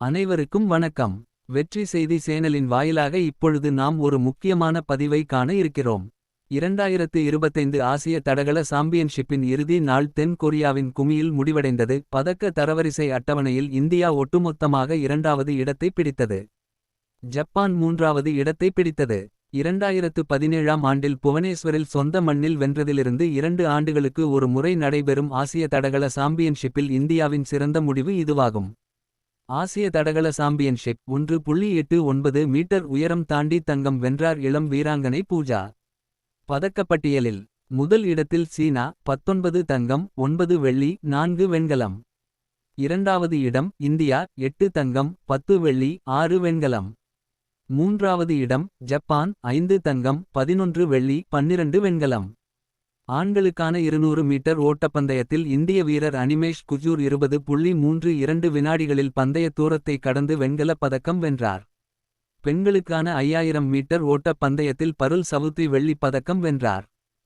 அனைவருக்கும் வணக்கம் வெற்றி செய்தி சேனலின் வாயிலாக இப்பொழுது நாம் ஒரு முக்கியமான பதிவை காண இருக்கிறோம். இரண்டாயிரத்து இருபத்தைந்து ஆசிய தடகள சாம்பியன்ஷிப்பின் இறுதி நாள் தென் கொரியாவின் குமியில் முடிவடைந்தது. பதக்க தரவரிசை அட்டவணையில் இந்தியா ஒட்டுமொத்தமாக இரண்டாவது இடத்தை பிடித்தது. ஜப்பான் மூன்றாவது இடத்தை பிடித்தது. இரண்டாயிரத்து பதினேழாம் ஆண்டில் புவனேஸ்வரில் சொந்த மண்ணில் வென்றதிலிருந்து இரண்டு ஆண்டுகளுக்கு ஒரு முறை நடைபெறும் ஆசிய தடகள சாம்பியன்ஷிப்பில் இந்தியாவின் சிறந்த முடிவு இதுவாகும். ஆசிய தடகள சாம்பியன்ஷிப் ஒன்று புள்ளி எட்டு ஒன்பது மீட்டர் உயரம் தாண்டி தங்கம் வென்றார் இளம் வீராங்கனை பூஜா. பதக்கப்பட்டியலில் முதல் இடத்தில் சீனா பத்தொன்பது தங்கம் ஒன்பது வெள்ளி நான்கு வெண்கலம். இரண்டாவது இடம் இந்தியா எட்டு தங்கம் பத்து வெள்ளி ஆறு வெண்கலம். மூன்றாவது இடம் ஜப்பான் ஐந்து தங்கம் பதினொன்று வெள்ளி பன்னிரண்டு வெண்கலம். ஆண்களுக்கான இருநூறு மீட்டர் ஓட்டப்பந்தயத்தில் இந்திய வீரர் அனிமேஷ் குஜூர் இருபது புள்ளி மூன்று இரண்டு வினாடிகளில் பந்தய தூரத்தை கடந்து வெண்கலப் பதக்கம் வென்றார். பெண்களுக்கான ஐயாயிரம் மீட்டர் ஓட்டப் பந்தயத்தில் பருல் சவுத்ரி வெள்ளிப் பதக்கம் வென்றார்.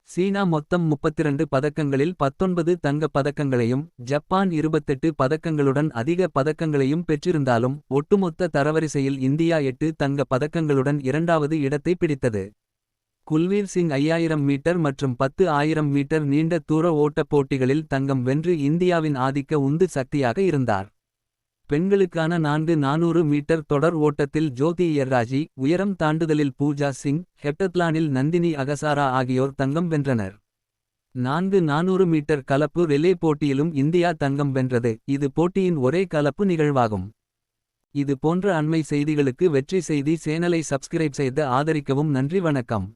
சீனா மொத்தம் முப்பத்திரண்டு பதக்கங்களில் பத்தொன்பது தங்கப் பதக்கங்களையும் ஜப்பான் இருபத்தெட்டு பதக்கங்களுடன் அதிக பதக்கங்களையும் பெற்றிருந்தாலும் ஒட்டுமொத்த தரவரிசையில் இந்தியா எட்டு தங்கப் பதக்கங்களுடன் இரண்டாவது இடத்தை பிடித்தது. குல்வீர் சிங் ஐயாயிரம் மீட்டர் மற்றும் பத்து ஆயிரம் மீட்டர் நீண்ட தூர ஓட்டப் போட்டிகளில் தங்கம் வென்று இந்தியாவின் ஆதிக்க உந்து சக்தியாக இருந்தார். பெண்களுக்கான நான்கு நானூறு மீட்டர் தொடர் ஓட்டத்தில் ஜோதி எர்ராஜி உயரம் தாண்டுதலில் பூஜா சிங் ஹெப்டத்லானில் நந்தினி அகசாரா ஆகியோர் தங்கம் வென்றனர். நான்கு நானூறு மீட்டர் கலப்பு ரிலே போட்டியிலும் இந்தியா தங்கம் வென்றது இது போட்டியின் ஒரே கலப்பு நிகழ்வாகும். இது போன்ற அண்மை செய்திகளுக்கு வெற்றி செய்தி சேனலை சப்ஸ்கிரைப் செய்து ஆதரிக்கவும் நன்றி வணக்கம்.